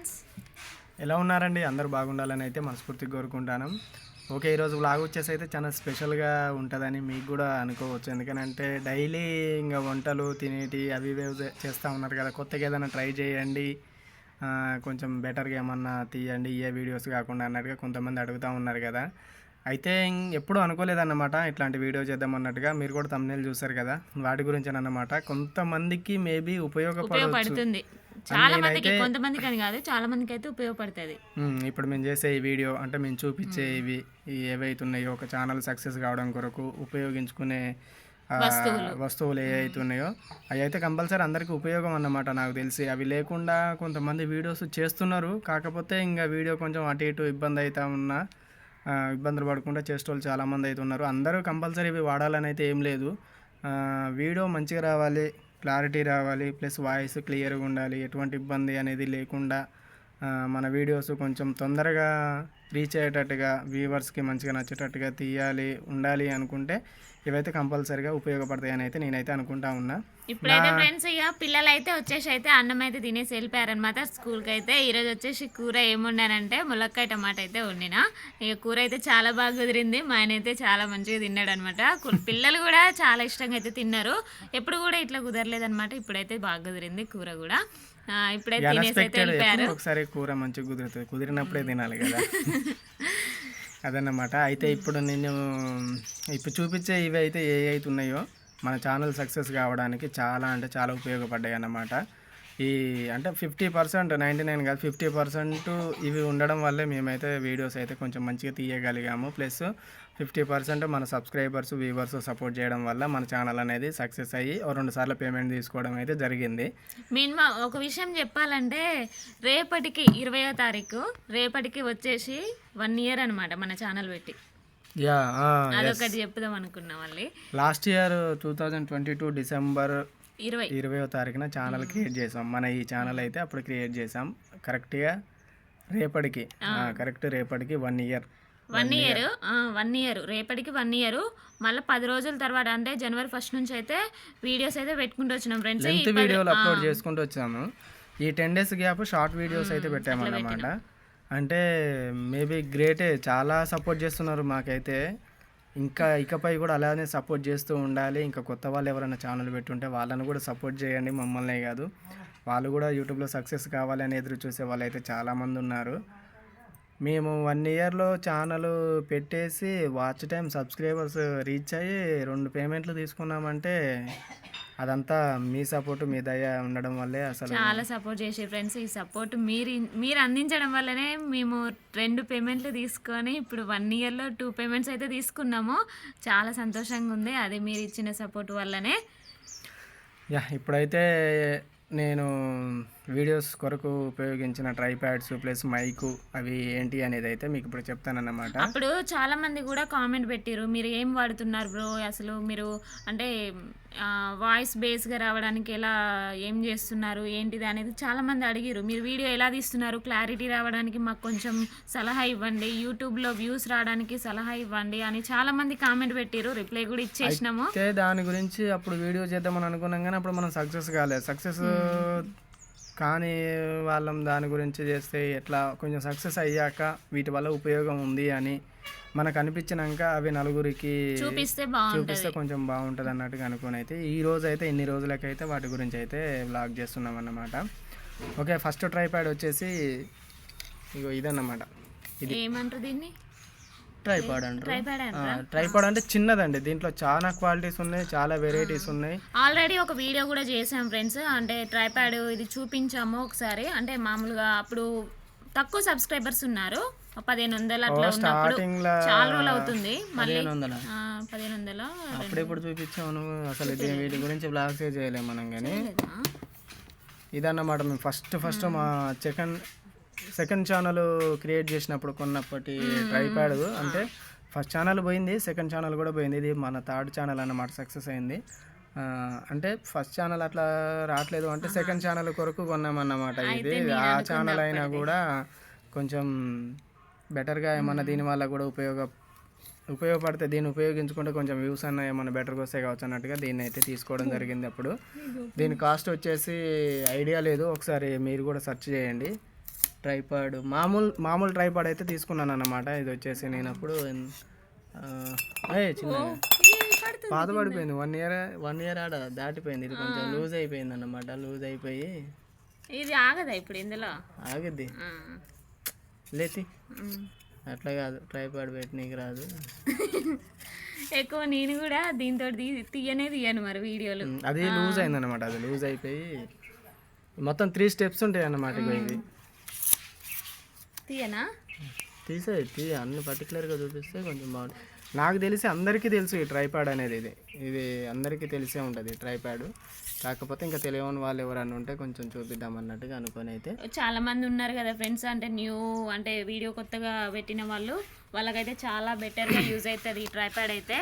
Friends. ఎలా ఉన్నారండి? అందరూ బాగుండాలని అయితే మనస్ఫూర్తిగా కోరుకుంటాను. ఓకే ఈరోజు వ్లాగ్ వచ్చేసి అయితే చాలా స్పెషల్గా ఉంటుందని మీకు కూడా అనుకోవచ్చు. ఎందుకనంటే డైలీ ఇంకా వంటలు తినేటి అవి ఇవి చేస్తూ ఉన్నారు కదా. కొత్తగా ఏదైనా ట్రై చేయండి. కొంచెం బెటర్గా ఏమన్నా తీయండి. ఏ వీడియోస్ కాకుండా అన్నట్టుగా కొంతమంది అడుగుతూ ఉన్నారు కదా. అయితే ఎప్పుడూ అనుకోలేదన్నమాట ఇట్లాంటి వీడియో చేద్దాం అన్నట్టుగా. మీరు కూడా తమ్నేలు చూసారు కదా. వాటి గురించి అన్నమాట కొంతమందికి మేబీ ఉపయోగపడుతుంది. చాలా మందికి కొంతమందికి అని కాదు చాలా మందికి అయితే ఉపయోగపడుతుంది. ఇప్పుడు మేము చేసే ఈ వీడియో అంటే మేము చూపించే ఇవి ఏవైతే ఉన్నాయో ఒక ఛానల్ సక్సెస్ కావడం కొరకు ఉపయోగించుకునే వస్తువులు. ఏవైతే ఉన్నాయో అవి అయితే కంపల్సరీ అందరికీ ఉపయోగం అన్నమాట నాకు తెలిసి. అవి లేకుండా కొంతమంది వీడియోస్ చేస్తున్నారు. కాకపోతే ఇంకా వీడియో కొంచెం అటు ఇటు ఇబ్బంది అవుతా ఉన్నా ఇబ్బందులు పడకుండా చేసేటోళ్ళు చాలామంది అయితే ఉన్నారు. అందరూ కంపల్సరీ ఇవి వాడాలని అయితే ఏం లేదు. వీడియో మంచిగా రావాలి. క్లారిటీ రావాలి ప్లస్ వాయిస్ క్లియర్గా ఉండాలి ఎటువంటి ఇబ్బంది అనేది లేకుండా మన వీడియోస్ కొంచెం తొందరగా రీచ్ అయ్యేటట్టుగా వ్యూవర్స్కి మంచిగా నచ్చేటట్టుగా తీయాలి ఉండాలి అనుకుంటే ఇవైతే కంపల్సరీగా ఉపయోగపడతాయి అని అయితే నేనైతే అనుకుంటా ఉన్నా. ఇప్పుడైతే ఫ్రెండ్స్ ఇక పిల్లలు అయితే వచ్చేసి అయితే అన్నం అయితే తినేసి వెళ్ళిపోయారనమాట స్కూల్కి అయితే ఈరోజు వచ్చేసి కూర ఏముండానంటే ములక్కాయ టమాటా అయితే వండిన. ఇక కూర అయితే చాలా బాగా కుదిరింది. మా ఆయన అయితే చాలా మంచిగా తిన్నాడు అనమాట పిల్లలు కూడా చాలా ఇష్టంగా అయితే తిన్నారు. ఎప్పుడు కూడా ఇట్లా కుదరలేదన్నమాట. ఇప్పుడైతే బాగా కుదిరింది కూర కూడా. తినేసి అయితే వెళ్ళిపోయారు. ఒకసారి కూర మంచిగా కుదురుతుంది కుదిరినప్పుడే తినాలి కదా. అదన్నమాట. అయితే ఇప్పుడు నేను ఇప్పుడు చూపించే ఇవి అయితే ఏ అయితే ఉన్నాయో మన ఛానల్ సక్సెస్ కావడానికి చాలా అంటే చాలా ఉపయోగపడ్డాయి అన్నమాట ఈ అంటే ఫిఫ్టీ పర్సెంట్ నైంటీ నైన్ కాదు ఫిఫ్టీ పర్సెంట్ ఇవి ఉండడం వల్లే మేమైతే వీడియోస్ అయితే కొంచెం మంచిగా తీయగలిగాము. ప్లస్ ఫిఫ్టీ పర్సెంట్ మన సబ్స్క్రైబర్స్ వ్యూవర్స్ సపోర్ట్ చేయడం వల్ల మన ఛానల్ అనేది సక్సెస్ అయ్యి రెండు సార్లు పేమెంట్ తీసుకోవడం అయితే జరిగింది. మినిమం ఒక విషయం చెప్పాలంటే రేపటికి ఇరవయో తారీఖు రేపటికి వచ్చేసి వన్ ఇయర్ అనమాట మన ఛానల్ పెట్టి. యా అదొకటి చెప్పుదాం అనుకున్నా మళ్ళీ. Last year two thousand twenty two December ఇరవై. ఇరవయో తారీఖున ఛానల్ క్రియేట్ చేసాం. మన ఈ ఛానల్ అయితే అప్పుడు క్రియేట్ చేసాం. కరెక్ట్గా రేపటికి. కరెక్ట్ రేపటికి one year. One year. One year. రేపటికి వన్ ఇయర్. మళ్ళీ పది రోజుల తర్వాత అంటే జనవరి ఫస్ట్ నుంచి అయితే వీడియోస్ అయితే పెట్టుకుంటూ వచ్చినాం ఫ్రెండ్స్. వీడియోలు అప్లోడ్ చేసుకుంటూ వచ్చాము. ఈ ten days gap short videos అయితే పెట్టామన్నమాట. అంటే మేబీ గ్రేటే. చాలా సపోర్ట్ చేస్తున్నారు మాకైతే. ఇంకా ఇకపై కూడా అలానే సపోర్ట్ చేస్తూ ఉండాలి. ఇంకా కొత్త వాళ్ళు ఎవరైనా ఛానల్ పెట్టుంటే వాళ్ళని కూడా సపోర్ట్ చేయండి. మమ్మల్నే కాదు. వాళ్ళు కూడా యూట్యూబ్లో సక్సెస్ కావాలని ఎదురు చూసే వాళ్ళు అయితే చాలామంది ఉన్నారు. మేము వన్ ఇయర్లో ఛానల్ పెట్టేసి వాచ్ టైం సబ్స్క్రైబర్స్ రీచ్ అయ్యి రెండు పేమెంట్లు తీసుకున్నామంటే అదంతా మీ సపోర్ట్ మీ దయ ఉండడం వల్లే అసలు చాలా సపోర్ట్ చేసే ఫ్రెండ్స్. ఈ సపోర్ట్ మీరు మీరు అందించడం వల్లనే మేము రెండు పేమెంట్లు తీసుకొని ఇప్పుడు వన్ ఇయర్లో టూ పేమెంట్స్ అయితే తీసుకున్నాము. చాలా సంతోషంగా ఉంది. అది మీరు ఇచ్చిన సపోర్ట్ వల్లనే. యా ఇప్పుడైతే నేను వీడియోస్ కొరకు ఉపయోగించిన ట్రైప్యాడ్స్ ప్లస్ మైకు అవి ఏంటి అనేది అయితే మీకు ఇప్పుడు చెప్తానన్నమాట. అప్పుడు చాలా మంది కూడా కామెంట్ పెట్టారు మీరు ఏం వాడుతున్నారు బ్రో? అసలు మీరు అంటే వాయిస్ బేస్గా రావడానికి ఎలా ఏం చేస్తున్నారు ఏంటిది అనేది చాలా మంది అడిగారు మీరు వీడియో ఎలా తీస్తున్నారు క్లారిటీ రావడానికి మాకు కొంచెం సలహా ఇవ్వండి యూట్యూబ్లో వ్యూస్ రావడానికి సలహా ఇవ్వండి అని చాలా మంది కామెంట్ పెట్టారు రిప్లై కూడా ఇచ్చేసినాము. దాని గురించి అప్పుడు వీడియో చేద్దామని అనుకున్నాం కానీ అప్పుడు మనం సక్సెస్ కాలేదు. సక్సెస్ కానీ వాళ్ళం దాని గురించి చేస్తే ఎట్లా కొంచెం సక్సెస్ అయ్యాక వీటి వల్ల ఉపయోగం ఉంది అని మనకు అనిపించినాక అవి నలుగురికి చూపిస్తే చూపిస్తే కొంచెం బాగుంటుంది అన్నట్టుగా అనుకుని అయితే ఈ రోజు అయితే ఇన్ని రోజులకైతే వాటి గురించి అయితే వ్లాగ్ చేస్తున్నాం అన్నమాట. ఓకే ఫస్ట్ ట్రైప్యాడ్ వచ్చేసి ఇగో ఇదన్నమాట. ఇది ఏమంటారు దీన్ని? ట్రైపాడ్ అంటారు. ట్రైపాడ్? ట్రైపాడ్ అంటే చిన్నదండి. దీంట్లో చాలా క్వాలిటీస్ ఉన్నాయి చాలా వెరైటీస్ ఉన్నాయి. ఆల్రెడీ ఒక వీడియో కూడా చేసాం ఫ్రెండ్స్ అంటే ట్రైప్యాడ్ ఇది చూపించాము ఒకసారి. అంటే మామూలుగా అప్పుడు తక్కువ సబ్స్క్రైబర్స్ ఉన్నారు. పదిహేను వందలు అట్లా ఉన్నప్పుడు స్టార్టింగ్లో చాలా రోజులు అవుతుంది. మళ్ళీ పదిహేను వందల? అప్పుడు ఇప్పుడు చూపించాము అసలు ఇది వీటి గురించి బ్లాగ్స్ చేయలేము మనం కానీ. ఇదన్నమాట మేము ఫస్ట్ ఫస్ట్ మా సెకండ్ సెకండ్ ఛానల్ క్రియేట్ చేసినప్పుడు కొన్నప్పటి ట్రైప్యాడ్ అంటే ఫస్ట్ ఛానల్ పోయింది సెకండ్ ఛానల్ కూడా పోయింది. ఇది మన థర్డ్ ఛానల్ అన్నమాట సక్సెస్ అయింది. అంటే ఫస్ట్ ఛానల్ అట్లా రావట్లేదు అంటే సెకండ్ ఛానల్ కొరకు కొన్నామన్నమాట ఇది. ఆ ఛానల్ అయినా కూడా కొంచెం బెటర్గా ఏమన్నా దీని వల్ల కూడా ఉపయోగ ఉపయోగపడితే దీన్ని ఉపయోగించుకుంటే కొంచెం వ్యూస్ అన్న ఏమైనా బెటర్గా వస్తాయి కావచ్చు అన్నట్టుగా దీన్ని అయితే తీసుకోవడం జరిగింది అప్పుడు. దీని కాస్ట్ వచ్చేసి ఐడియా లేదు. ఒకసారి మీరు కూడా సెర్చ్ చేయండి. ట్రైపాడ్. మామూలు మామూలు ట్రైపాడ్ అయితే తీసుకున్నాను అన్నమాట ఇది వచ్చేసి నేను అప్పుడు చిన్నగా పాత పడిపోయింది. వన్ ఇయర్ వన్ ఇయర్ ఆడ దాటిపోయింది. ఇది కొంచెం లూజ్ అయిపోయింది అన్నమాట లూజ్ అయిపోయి ఇది ఆగదా ఇప్పుడు ఇందులో? ఆగిద్ది. లేతి. అట్లా కాదు. ట్రైపాడ్ పెట్టి నీకు రాదు. ఎక్కువ నేను కూడా దీంతో తీయనే తీయను మరి వీడియోలు. అది లూజ్ అయింది అనమాట అది లూజ్ అయిపోయి మొత్తం త్రీ స్టెప్స్ ఉంటాయి అన్నమాట ఇది. తీయనా? తీసే తీ అన్ని పర్టికులర్గా చూపిస్తే కొంచెం బాగుంటుంది. నాకు తెలిసి అందరికీ తెలుసు ఈ ట్రైపాడ్ అనేది ఇది. ఇది అందరికీ తెలిసే ఉంటుంది ట్రైపాడ్ కాకపోతే ఇంకా తెలియని వాళ్ళు ఎవరన్నా ఉంటే కొంచెం చూపిద్దాం అన్నట్టుగా అనుకొని అయితే. చాలా మంది ఉన్నారు కదా ఫ్రెండ్స్ అంటే న్యూ అంటే వీడియో కొత్తగా పెట్టిన వాళ్ళు. వాళ్ళకైతే చాలా బెటర్గా యూజ్ అవుతుంది ఈ ట్రైపాడ్ అయితే.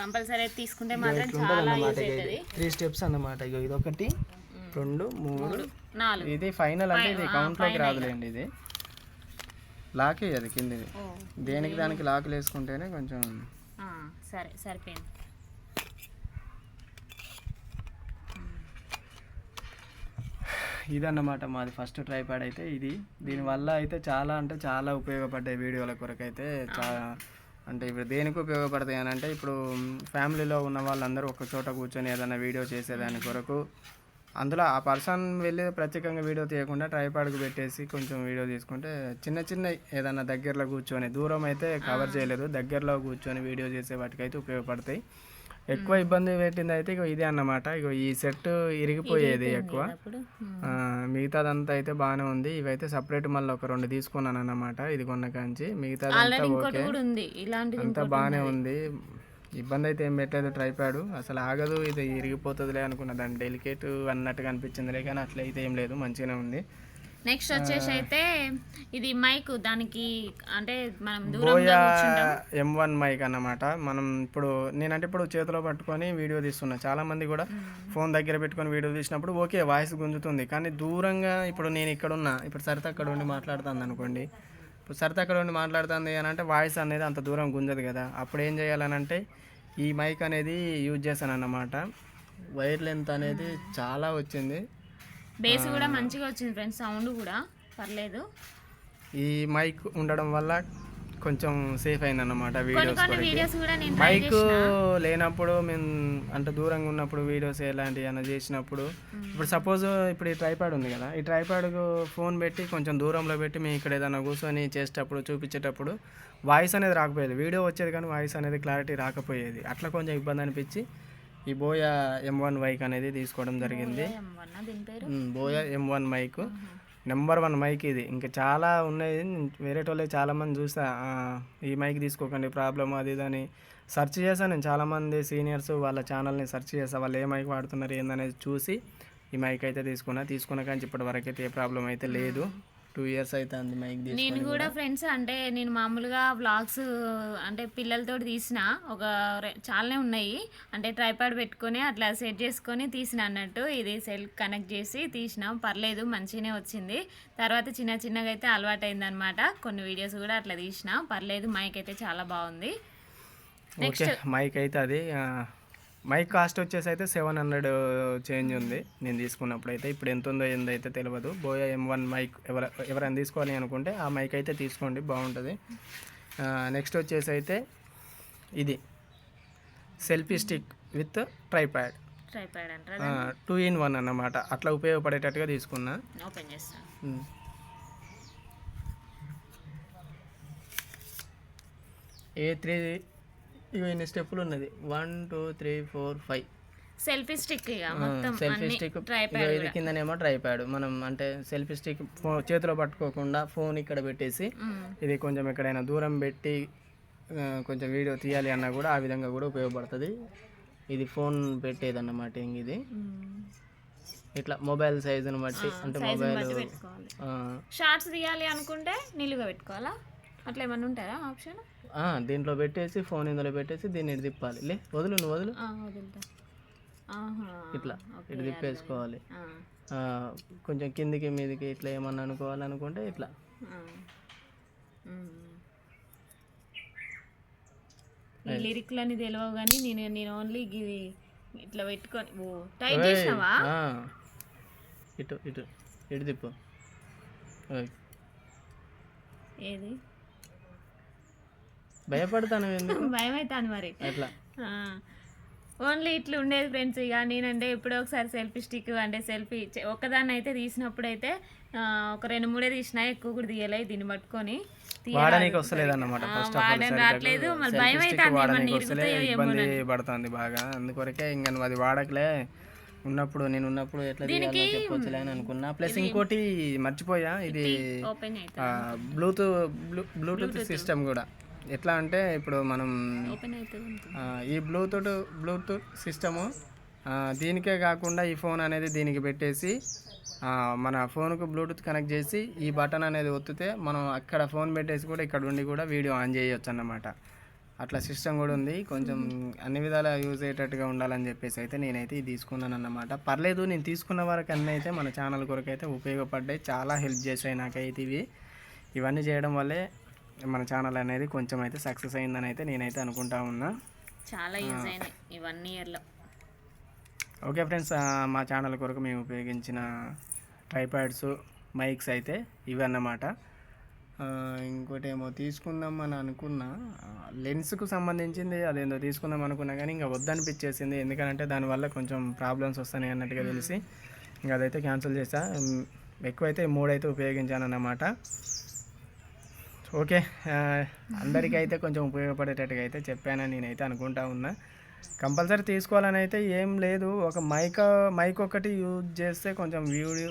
కంపల్సరీ అయితే తీసుకుంటే మాత్రం చాలా యూజ్ అవుతుంది త్రీ స్టెప్స్ అన్నమాట ఇగో. ఇది ఒకటి రెండు మూడు. నాలుగు. ఇది ఫైనల్ అంటే ఇది కౌంట్లోకి రాదులేండి ఇది. లాకే అది కిందిది. దేనికి దానికి లాకులు వేసుకుంటేనే కొంచెం ఆ, సరే సరిపోయింది. ఇదన్నమాట మాది ఫస్ట్ ట్రైపాడ్ అయితే ఇది. దీనివల్ల అయితే చాలా అంటే చాలా ఉపయోగపడ్డాయి వీడియోల కొరకు అయితే చాలా అంటే ఇప్పుడు దేనికి ఉపయోగపడతాయి అని అంటే ఇప్పుడు ఫ్యామిలీలో ఉన్న వాళ్ళందరూ ఒక చోట కూర్చొని ఏదైనా వీడియో చేసేదాని కొరకు అందులో ఆ పర్సన్ వెళ్ళి ప్రత్యేకంగా వీడియో తీయకుండా ట్రైపాడ్కి పెట్టేసి కొంచెం వీడియో తీసుకుంటే చిన్న చిన్న ఏదైనా దగ్గరలో కూర్చొని దూరం అయితే కవర్ చేయలేదు. దగ్గరలో కూర్చొని వీడియో చేసే వాటికైతే ఉపయోగపడతాయి. ఎక్కువ ఇబ్బంది పెట్టింది అయితే ఇగో ఇదే అన్నమాట. ఇగో ఈ సెట్ ఇరిగిపోయేది ఎక్కువ. మిగతాదంతా అయితే బాగానే ఉంది. ఇవైతే సపరేట్ మళ్ళీ ఒక రెండు తీసుకున్నాను అన్నమాట ఇది కొన్న కాంచి. మిగతాదంతా ఓకే. అంతా బాగానే ఉంది. ఇబ్బంది అయితే ఏం పెట్టలేదు ట్రైపాడు అసలు ఆగదు ఇది ఇరిగిపోతుందిలే అనుకున్న. దాని డెలికేట్ అన్నట్టుగా అనిపించిందిలే కానీ అట్లా అయితే ఏం లేదు మంచిగానే ఉంది. నెక్స్ట్ వచ్చేసి అయితే ఇది మైక్ దానికి అంటే మనం బోయా ఎం వన్ మైక్ అన్నమాట. మనం ఇప్పుడు నేనంటే ఇప్పుడు చేతిలో పట్టుకొని వీడియో తీస్తున్నా. చాలా మంది కూడా ఫోన్ దగ్గర పెట్టుకొని వీడియో తీసినప్పుడు ఓకే వాయిస్ గుంజుతుంది. కానీ దూరంగా ఇప్పుడు నేను ఇక్కడ ఉన్నా ఇప్పుడు సరిత అక్కడ ఉండి మాట్లాడుతుంది అనుకోండి ఇప్పుడు సరిత అక్కడ ఉండి మాట్లాడుతుంది అని అంటే వాయిస్ అనేది అంత దూరం గుంజదు కదా. అప్పుడు ఏం చేయాలని అంటే ఈ మైక్ అనేది యూజ్ చేశాను అన్నమాట వైర్ లెంత్ అనేది చాలా వచ్చింది. బేస్ కూడా మంచిగా వచ్చింది ఫ్రెండ్స్ సౌండ్ కూడా పర్లేదు. ఈ మైక్ ఉండడం వల్ల కొంచెం సేఫ్ అయింది అన్నమాట కొన్ని వీడియోస్ మైక్ లేనప్పుడు మేము అంటే దూరంగా ఉన్నప్పుడు వీడియోస్ ఎలాంటివి అన్న చేసినప్పుడు ఇప్పుడు సపోజ్ ఇప్పుడు ఈ ట్రైపాడ్ ఉంది కదా ఈ ట్రైపాడ్కు ఫోన్ పెట్టి కొంచెం దూరంలో పెట్టి మేము ఇక్కడ ఏదైనా కూర్చొని చేసేటప్పుడు చూపించేటప్పుడు వాయిస్ అనేది రాకపోయేది. వీడియో వచ్చేది కానీ వాయిస్ అనేది క్లారిటీ రాకపోయేది. అట్లా కొంచెం ఇబ్బంది అనిపించి ఈ బోయా ఎం వన్ మైక్ అనేది తీసుకోవడం జరిగింది. Boya M one mike number one mike ఇది. ఇంకా చాలా ఉన్నాయి. వేరే వాళ్ళే చాలామంది చూసా ఈ మైక్ తీసుకోకండి ప్రాబ్లమ్ అది ఇది అని సెర్చ్ చేశాను నేను. చాలామంది సీనియర్స్ వాళ్ళ ఛానల్ని సెర్చ్ చేసా వాళ్ళు ఏ మైక్ వాడుతున్నారు ఏందనేది చూసి ఈ మైక్ అయితే తీసుకున్నా. తీసుకున్న కానీ ఇప్పటి వరకు అయితే ఏ ప్రాబ్లం అయితే లేదు. టూ ఇయర్స్ అయితే అంది మైక్ నేను కూడా. ఫ్రెండ్స్ అంటే నేను మామూలుగా వ్లాగ్స్ అంటే పిల్లలతో తీసిన ఒక చాలానే ఉన్నాయి. అంటే ట్రైపాడ్ పెట్టుకొని అట్లా సెట్ చేసుకొని తీసిన అన్నట్టు ఇది సెల్ కనెక్ట్ చేసి తీసిన పర్లేదు మంచిగానే వచ్చింది. తర్వాత చిన్న చిన్నగా అయితే అలవాటు అయిందనమాట కొన్ని వీడియోస్ కూడా అట్లా తీసిన పర్లేదు మైక్ అయితే చాలా బాగుంది. ఓకే మైక్ అయితే అది మైక్ కాస్ట్ వచ్చేసి అయితే సెవెన్ హండ్రెడ్ చేంజ్ ఉంది. నేను తీసుకున్నప్పుడు అయితే ఇప్పుడు ఎంత ఉందో ఏందో అయితే తెలియదు బోయా ఎం వన్ మైక్ ఎవర ఎవరైనా తీసుకోవాలి అనుకుంటే ఆ మైక్ అయితే తీసుకోండి బాగుంటుంది. నెక్స్ట్ వచ్చేసి అయితే ఇది. Selfie stick with tripod. Tripod two in one అన్నమాట. అట్లా ఉపయోగపడేటట్టుగా తీసుకున్నా. ఓపెన్ చేస్తాను ఉమ్. ఏ త్రీ ఇవి ఎన్ని స్టెప్పులు ఉన్నది. One two three four five selfie stick selfie stick ఇది కిందనేమో ట్రైపాడ్ మనం అంటే సెల్ఫీ స్టిక్ చేతిలో పట్టుకోకుండా ఫోన్ ఇక్కడ పెట్టేసి ఇది కొంచెం ఎక్కడైనా దూరం పెట్టి కొంచెం వీడియో తీయాలి అన్నా కూడా ఆ విధంగా కూడా ఉపయోగపడుతుంది. ఇది ఫోన్ పెట్టేది అన్నమాట ఇంక ఇది. ఇట్లా మొబైల్ సైజుని బట్టి అంటే మొబైల్ షార్ట్స్ తీయాలి అనుకుంటే నిలుగా పెట్టుకోవాలా? అట్లా ఏమన్నా ఉంటారా ఆప్షన్? దీంట్లో పెట్టేసి ఫోన్ ఇందులో పెట్టేసి దీన్ని ఇటు తిప్పాలి. లే వదులు నువ్వు వదులు. ఇట్లా ఇటు తిప్పేసుకోవాలి. కొంచెం కిందికి మీదికి ఇట్లా ఏమన్నా అనుకోవాలనుకుంటే ఇట్లా. ఈ లిరిక్లని తెలియవు కానీ నేను నేను ఓన్లీ ఇది ఇట్లా పెట్టుకొని ఓ టైప్ చేసినావా? ఆ. ఇటు ఇటు ఇటు తిప్పు. ఏది? భయపడతాను భయం అవుతాను మరి. అట్లా ఓన్లీ ఇట్లా ఉండేది ఫ్రెండ్స్ ఇక నేనంటే ఎప్పుడో ఒకసారి సెల్ఫీ స్టిక్ అంటే సెల్ఫీ ఒక్కదాన్ని అయితే తీసినప్పుడు అయితే ఒక రెండు మూడే తీసినా ఎక్కువ కూడా తీయలే దీన్ని పట్టుకొని. ఫస్ట్ వాడని రావట్లేదు మళ్ళీ భయం ఇబ్బంది పడుతుంది బాగా. అందుకొరకే ఇంకా నువ్వు అది వాడకలే. ఉన్నప్పుడు నేను ఉన్నప్పుడు ఎట్లా చెప్పొచ్చులే అని అనుకున్నా. ప్లస్ ఇంకోటి మర్చిపోయా ఇది బ్లూటూత్ బ్లూటూత్ సిస్టమ్ కూడా. ఎట్లా అంటే ఇప్పుడు మనం ఈ బ్లూటూత్ బ్లూటూత్ సిస్టము దీనికే కాకుండా ఈ ఫోన్ అనేది దీనికి పెట్టేసి మన ఫోన్కు బ్లూటూత్ కనెక్ట్ చేసి ఈ బటన్ అనేది ఒత్తితే మనం అక్కడ ఫోన్ పెట్టేసి కూడా ఇక్కడ ఉండి కూడా వీడియో ఆన్ చేయొచ్చు అన్నమాట అట్లా సిస్టమ్ కూడా ఉంది. కొంచెం అన్ని విధాలా యూజ్ అయ్యేటట్టుగా ఉండాలని చెప్పేసి అయితే నేనైతే ఇది తీసుకున్నాను అన్నమాట పర్లేదు నేను తీసుకున్న వరకు అన్నీ అయితే మన ఛానల్ కొరకు అయితే ఉపయోగపడ్డాయి. చాలా హెల్ప్ చేశాయి నాకైతే ఇవి. ఇవన్నీ చేయడం వల్లే మన ఛానల్ అనేది కొంచెం అయితే సక్సెస్ అయిందని అయితే నేనైతే అనుకుంటా ఉన్నా. చాలా యూజ్ అయినాయి ఈ వన్ ఇయర్లో ఓకే ఫ్రెండ్స్ మా ఛానల్ కొరకు మేము ఉపయోగించిన ట్రైపాడ్స్ మైక్స్ అయితే ఇవి అన్నమాట ఆ, ఇంకోటి ఏమో తీసుకుందాం అని అనుకున్నా. లెన్స్కు సంబంధించింది అదేందో తీసుకుందాం అనుకున్నా కానీ ఇంకా వద్దనిపించేసింది. ఎందుకంటే దానివల్ల కొంచెం ప్రాబ్లమ్స్ వస్తాయి అన్నట్టుగా తెలిసి. ఇంకా అదైతే క్యాన్సిల్ చేసా. ఎక్కువైతే మూడైతే ఉపయోగించాను అన్నమాట ఓకే అందరికైతే అందరికీ అయితే కొంచెం ఉపయోగపడేటట్టుగా అయితే చెప్పానని నేనైతే అనుకుంటా ఉన్నా. కంపల్సరీ తీసుకోవాలని అయితే ఏం లేదు. ఒక మైక్ మైక్ ఒకటి యూజ్ చేస్తే కొంచెం వీడియో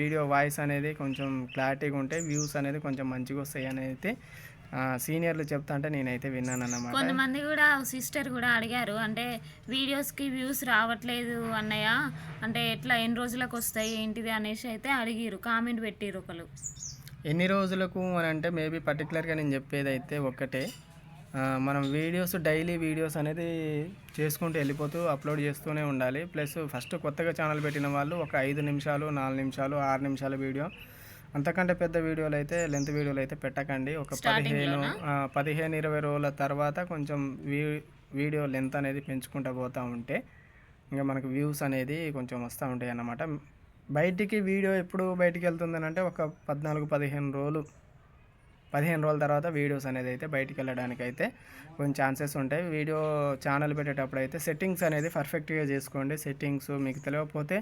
వీడియో వాయిస్ అనేది కొంచెం క్లారిటీగా ఉంటే వ్యూస్ అనేది కొంచెం మంచిగా వస్తాయి అని అయితే సీనియర్లు చెప్తా అంటే నేనైతే విన్నాను అన్నమాట కొంతమంది కూడా సిస్టర్ కూడా అడిగారు అంటే వీడియోస్కి వ్యూస్ రావట్లేదు అన్నయ్య అంటే ఎట్లా ఎన్ని రోజులకు వస్తాయి ఏంటిది అనేసి అయితే అడిగిరు కామెంట్ పెట్టిరు ఒకరు ఎన్ని రోజులకు అని అంటే మేబీ పర్టికులర్గా నేను చెప్పేది అయితే ఒక్కటే మనం వీడియోస్ డైలీ వీడియోస్ అనేది చేసుకుంటూ వెళ్ళిపోతూ అప్లోడ్ చేస్తూనే ఉండాలి. ప్లస్ ఫస్ట్ కొత్తగా ఛానల్ పెట్టిన వాళ్ళు ఒక ఐదు నిమిషాలు నాలుగు నిమిషాలు ఆరు నిమిషాల వీడియో. అంతకంటే పెద్ద వీడియోలు అయితే లెంత్ వీడియోలు అయితే పెట్టకండి. ఒక పదిహేను పదిహేను ఇరవై రోజుల తర్వాత కొంచెం వీ వీడియో లెంత్ అనేది పెంచుకుంటూ పోతూ ఉంటే ఇంకా మనకు వ్యూస్ అనేది కొంచెం వస్తూ ఉంటాయి అన్నమాట బయటికి వీడియో ఎప్పుడు బయటికి వెళ్తుందని అంటే ఒక పద్నాలుగు పదిహేను రోజులు పదిహేను రోజుల తర్వాత వీడియోస్ అనేది అయితే బయటికి వెళ్ళడానికి అయితే కొంచెం ఛాన్సెస్ ఉంటాయి. వీడియో ఛానల్ పెట్టేటప్పుడు అయితే సెట్టింగ్స్ అనేది పర్ఫెక్ట్గా చేసుకోండి. సెట్టింగ్స్ మీకు తెలియకపోతే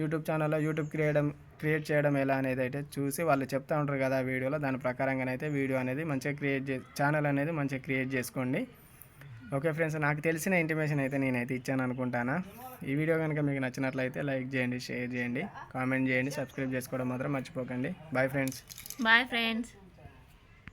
యూట్యూబ్ ఛానల్లో యూట్యూబ్ క్రియేయడం క్రియేట్ చేయడం ఎలా అనేది అయితే చూసి వాళ్ళు చెప్తా ఉంటారు కదా ఆ వీడియోలో. దాని ప్రకారంగానైతే వీడియో అనేది మంచిగా క్రియేట్ చే ఛానల్ అనేది మంచిగా క్రియేట్ చేసుకోండి. ఓకే ఫ్రెండ్స్ నాకు తెలిసిన ఇంటిమేషన్ అయితే నేనైతే ఇచ్చాను అనుకుంటానా. ఈ వీడియో కనుక మీకు నచ్చినట్లయితే లైక్ చేయండి షేర్ చేయండి కామెంట్ చేయండి సబ్స్క్రైబ్ చేసుకోవడం మాత్రం మర్చిపోకండి. Bye friends bye friends